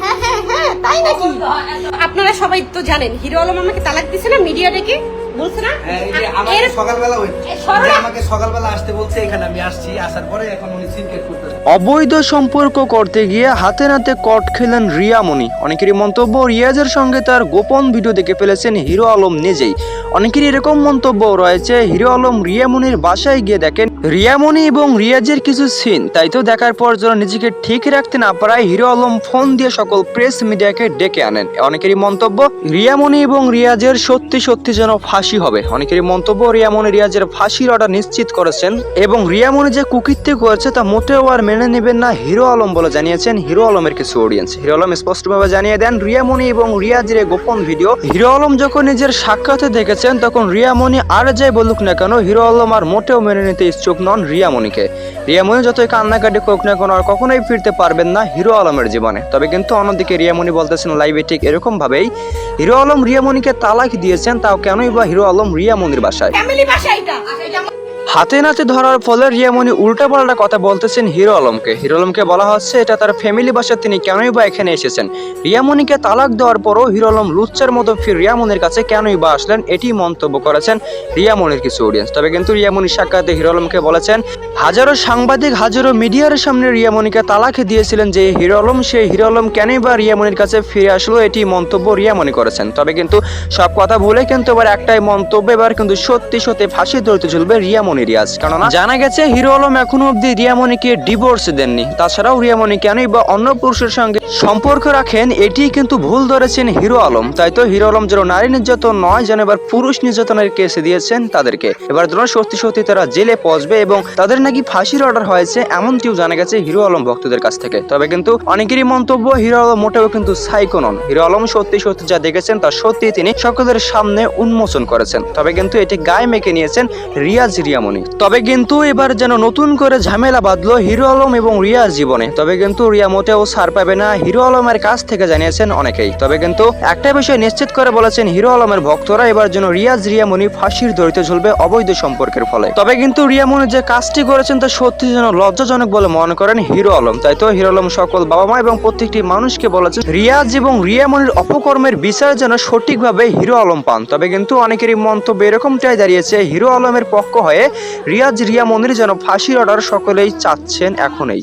হ্যাঁ, হ্যাঁ, হ্যাঁ, আপনারা সবাই তো জানেন হিরো আলম আমাকে তালাক দিছে না মিডিয়া ডেকে? বলছে না? হ্যাঁ, এই যে আর আমাকে সকালবেলা ওই এ, সরলা- যে আমাকে সকালবেলা আসতে বলছে এখানে আমি আসছি আসার পরে এখন উনি সিনকেট করতেছে। অবৈধ সম্পর্ক করতে গিয়ে হাতে নাতে কট খেলেন রিয়ামণি। অনেকেরই মন্তব্য রিয়াজের সঙ্গে তার গোপন ভিডিও দেখে ফেলেছেন হিরো আলম নিজেই। অনেকেরই এরকম মন্তব্য রয়েছে হিরো আলম রিয়ামণির বাসায় গিয়ে দেখেন রিয়ামণি এবং রিয়াজের কিছু সিন তাই তো দেখার পর যেন নিজেকে ঠিক রাখতে না পারায় হিরো আলম ফোন দিয়ে সকল প্রেস মিডিয়াকে ডেকে আনেন। অনেকেরই মন্তব্য রিয়ামণি এবং রিয়াজের সত্যি সত্যি যেন ফাঁসি হবে। অনেকেরই মন্তব্য, রিয়ামণি রিয়াজের ফাঁসির অর্ডার নিশ্চিত করেছেন এবং রিয়ামণি যে কুকীর্তি করেছে তা মোটেও আর মেনে নেবেন না হিরো আলম বলে জানিয়েছেন হিরো আলমের কিছু অডিয়েন্স হিরো আলম স্পষ্টভাবে জানিয়ে দেন, রিয়ামণি এবং রিয়াজের গোপন ভিডিও, হিরো আলম যখন নিজের সাক্ষাতে দেখেছেন, তখন রিয়ামণি আর যাই বলুক না কেন, হিরো আলম আর মোটেও মেনে নিতে ইচ্ছুক নন রিয়ামণিকে। রিয়ামণি যতই কান্নাকাটি করুক না কেন, আর কখনোই ফিরতে পারবেন না হিরো আলমের জীবনে। তবে কিন্তু অন্যদিকে রিয়ামণি বলতেছেন, লাইভে ঠিক এরকম ভাবেই হিরো আলম রিয়ামণিকে তালাক দিয়েছেন, তাও কেনই বা হিরো আলম রিয়া মন্দির বাসায়। ফ্যামিলি বাসা এটা। হাতে নাতে ধরার ফলে রিয়ামণি উল্টাপাল্টা কথা বলতেছেন হিরো আলমকে। হিরো আলমকে বলা হচ্ছে, এটা তার ফ্যামিলি বাসা তিনি কেনই বা এখানে এসেছেন? রিয়ামণিকে তালাক দেওয়ার পরও হিরো আলম লুচ্চার মতো ফির রিয়ামণির কাছে কেনই বা আসলেন, এটি মন্তব্য করেছেন রিয়ামণির কিছু অডিয়েন্স তবে কিন্তু রিয়ামণির সাক্ষাতে হিরো আলমকে বলেছেন, হাজারো সাংবাদিক, হাজারো মিডিয়ার সামনে রিয়ামণিকে তালাক দিয়েছিলেন যে হিরো আলম সেই হিরো আলম কেনই বা রিয়ামণির কাছে ফিরে আসলো, এটি মন্তব্য রিয়ামণি করেছেন। তবে কিন্তু সব কথা ভুলে কিন্তু এবার একটাই মন্তব্য, এবার কিন্তু সত্যি সত্যি ফাঁসি ধরতে চলবে রিয়ামণি। রিয়াজ কেননা জানা গেছে, হিরো আলম এখনও অব্দি রিয়ামণিকে ডিভোর্স দেননি। তাছাড়াও রিয়ামণি কেনই বা অন্য পুরুষের সঙ্গে সম্পর্ক রাখেন এটি কিন্তু ভুল ধরেছেন হিরো আলম। তাই তো হিরো আলম যেন নারী নির্যাতন নয়, যেন এবার পুরুষ নির্যাতনের কেসে দিয়েছেন তাদেরকে। এবার যেন সত্যি সত্যি তারা জেলে পৌঁছবে এবং তাদের নাকি ফাঁসির অর্ডার হয়েছে, এমনটিও জানা গেছে হিরো আলম ভক্তদের কাছ থেকে। তবে কিন্তু অনেকেরই মন্তব্য, হিরো আলম মোটেও কিন্তু সাইকো নন। হিরো আলম সত্যি সত্যি যা দেখেছেন, তা সত্যি তিনি সকলের সামনে উন্মোচন করেছেন। তবে কিন্তু এটি গায়ে মেখে নিয়েছেন রিয়াজ রিয়ামণি তবে কিন্তু এবার যেন নতুন করে ঝামেলা বাঁধলো হিরো আলম এবং রিয়াজ জীবনে। তবে কিন্তু রিয়া মোটেও সার পাবে না, হিরো আলমের কাছ থেকে জানিয়েছেন অনেকেই। তবে কিন্তু একটা বিষয় নিশ্চিত করে বলেছেন, হিরো আলমের ভক্তরা এবার যেন রিয়াজ রিয়ামণি ফাঁসির দড়িতে ঝুলবে অবৈধ সম্পর্কের ফলে। তবে কিন্তু রিয়ামণি যে কাজটি করেছেন তা সত্যি যেন লজ্জাজনক বলে মনে করেন হিরো আলম। তাই তো হিরো আলম সকল বাবা মা এবং প্রত্যেকটি মানুষকে বলেছেন, রিয়াজ এবং রিয়ামণির অপকর্মের বিচার যেন সঠিকভাবে হিরো আলম পান। তবে কিন্তু অনেকেরই মন্তব্য এরকমটাই দাঁড়িয়েছে, হিরো আলমের পক্ষ হয়ে রিয়াজ রিয়া মনির যেন ফাঁসির অর্ডার সকলেই চাচ্ছেন এখনই।